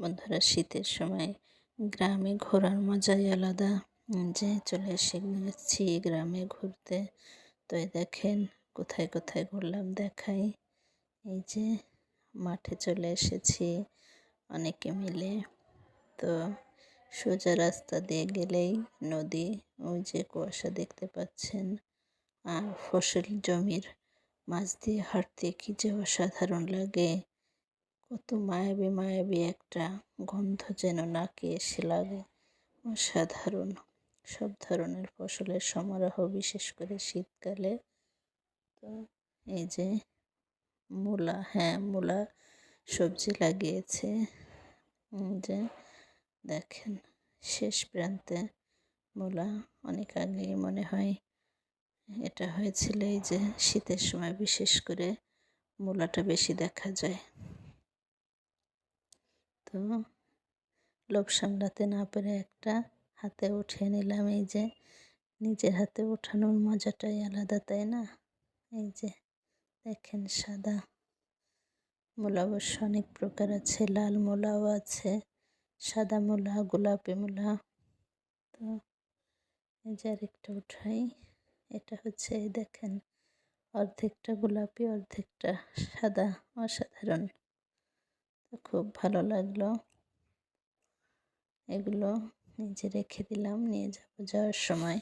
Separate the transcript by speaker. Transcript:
Speaker 1: বন্ধুরা, শীতের সময় গ্রামে ঘোরার মজাই আলাদা। যে চলে এসেছি গ্রামে ঘুরতে, তো দেখেন কোথায় কোথায় ঘুরলাম দেখাই। এই যে মাঠে চলে এসেছি অনেকে মিলে। তো সোজা রাস্তা দিয়ে গেলেই নদী, ওই যে কুয়াশা দেখতে পাচ্ছেন। আর ফসল জমির মাছ দিয়ে হাঁটতে কী যে অসাধারণ লাগে। কত মায়াবী মায়াবী একটা গন্ধ যেন নাকে এসে লাগে। অসাধারণ। সব ধরনের ফসলের সমারোহ, বিশেষ করে শীতকালে। তো এই যে মূলা হ্যাঁ মূলা সবজি লাগিয়েছে। যে দেখেন, শেষ প্রান্তে মূলা। অনেক আগেই মনে হয় এটা হয়েছিল এই যে শীতের সময়, বিশেষ করে মূলাটা বেশি দেখা যায়। তো লোভ সামলাতে না পেরে একটা হাতে উঠিয়ে নিলাম। এই যে নিজের হাতে ওঠানোর মজাটাই আলাদা, তাই না? এই যে দেখেন সাদা মূলা অবশ্য অনেক প্রকার আছে, লাল মূলাও আছে, সাদা মূলা, গোলাপি মূলা। তো এই যে আরেকটা উঠাই, এটা হচ্ছে দেখেন অর্ধেকটা গোলাপি, অর্ধেকটা সাদা, অসাধারণ। খুব ভালো লাগল। এগুলো নিজে রেখে দিলাম নিয়ে যাব যাওয়ার সময়।